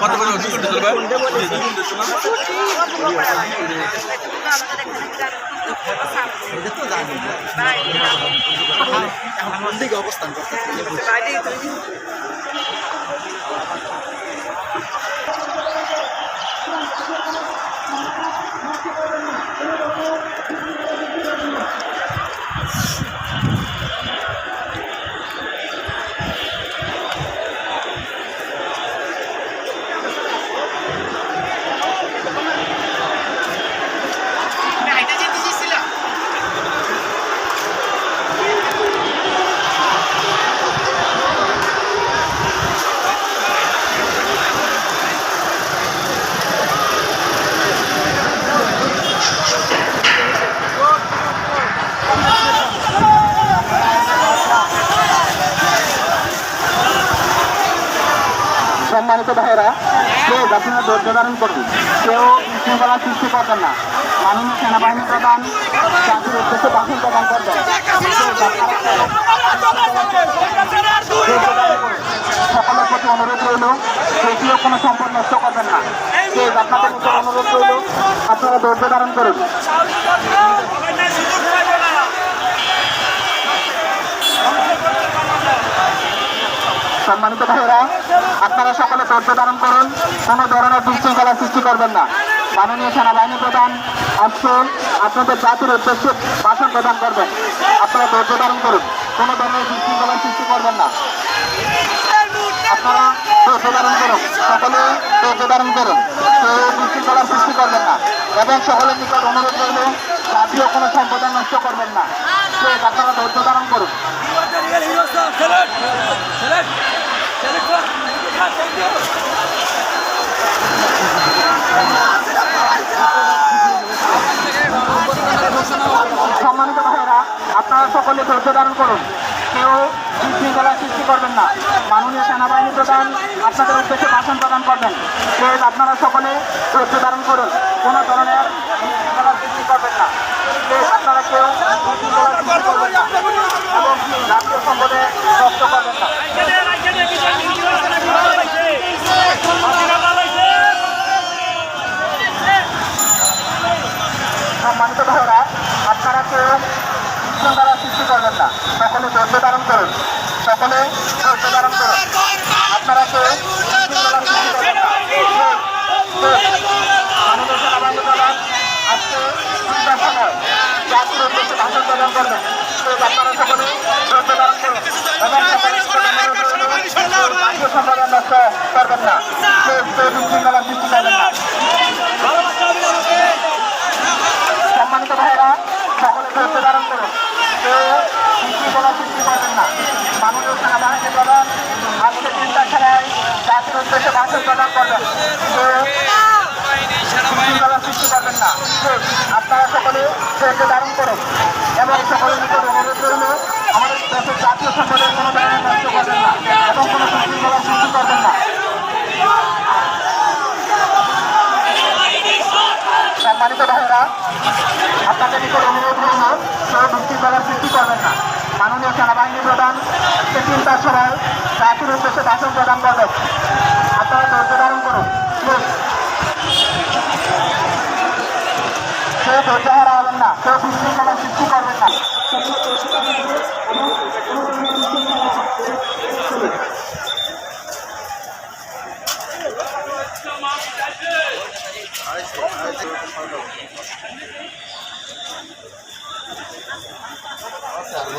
কত করে হচ্ছে করতে চলবে অবস্থান করতেছে সম্মানিত ভাইয়েরা কেউ আপনারা ধৈর্য ধারণ করুন কেউ শৃঙ্খলা সৃষ্টি করবেন না। মাননীয় সেনাবাহিনী প্রধান, জাতির উদ্দেশ্যে ভাষণ প্রদান করবেন সকলের প্রতি অনুরোধ রইল কেউ কোনো সম্পদ নষ্ট করবেন না। কেউ আপনাদের নিকট অনুরোধ রইল, আপনারা ধৈর্য ধারণ করুন। সম্মানিত ভাইয়েরা, আপনারা সকলে ধৈর্য ধারণ করুন। কোনো ধরনের বিশৃঙ্খলা সৃষ্টি করবেন না। মাননীয় সেনাবাহিনী প্রধান আজকে আপনাদের জাতির উদ্দেশ্যে ভাষণ প্রদান করবেন। আপনারা ধৈর্য ধারণ করুন। কোনো ধরনের বিশৃঙ্খলা সৃষ্টি করবেন না। আপনারা ধৈর্য ধারণ করুন। সকলে ধৈর্য ধারণ করুন। কেউ বিশৃঙ্খলার সৃষ্টি করবেন না। এবং সকলের নিকট অনুরোধ রইল, জাতীয় কোনো সম্পদ নষ্ট করবেন না। আপনারা ধৈর্য ধারণ করুন। ধৈর্য ধারণ করুন। কেউ বিশৃঙ্খলা সৃষ্টি করবেন না। মাননীয় সেনাবাহিনী প্রধান আপনাদের উদ্দেশ্যে ভাষণ প্রদান করবেন। প্লিজ আপনারা সকলে ধৈর্য ধারণ করুন। কোনো ধরনের বিশৃঙ্খলা সৃষ্টি করবেন না। প্লিজ আপনারা কেউ সম্মানিত ভাইরা আপনারা কেউ বিশৃঙ্খলা সৃষ্টি করবেন না। সকলে ধৈর্য ধারণ করুন। সকলে ধৈর্য ধারণ করুন। আপনারা সেনাবাহিনী আজকে সন্ধ্যার সময় জাতির উদ্দেশ্যে ভাষণ প্রদান করবেন প্লিজ আপনারা সকলে ধৈর্য ধারণ করুন। এবং সকলের নিকট অনুরোধ রইল, জাতীয় সম্পদ নষ্ট করবেন না কেউ কেউ বিশৃঙ্খলা সৃষ্টি করবেন না সম্মানিত ভাইরা সকলে ধৈর্য ধারণ করুন কেউ বিশৃঙ্খলা সৃষ্টি করবেন না মাননীয় সেনাবাহিনী প্রধান আজকে খেলায় জাতির উদ্দেশ্যে ভাষণ প্রদান করবেন। কেউ বিশৃঙ্খলা সৃষ্টি করবেন না। আপনারা সকলে ধৈর্য ধারণ করুন। এবং সকলের নিকট অনুরোধ রইল, আমাদের দেশের জাতীয় সম্পদের কোনো ধরনের নষ্ট করবেন না এবং কোনো বিশৃঙ্খলা সৃষ্টি করবেন না। সম্মানিত ভাইয়েরা, আপনাদের নিকট অনুরোধ রইল কেউ বিশৃঙ্খলার সৃষ্টি করবেন না। মাননীয় সেনাবাহিনী প্রধান সে চিন্তা সভায় জাতির উদ্দেশ্যে ভাষণ প্রদান করবে আপনারা ধৈর্য ধারণ করুন। সে ধৈর্য হারা হবেন না। সে বিশৃঙ্খলা সৃষ্টি করবেন না। আড়াইশো আড়াইশো আচ্ছা, আরে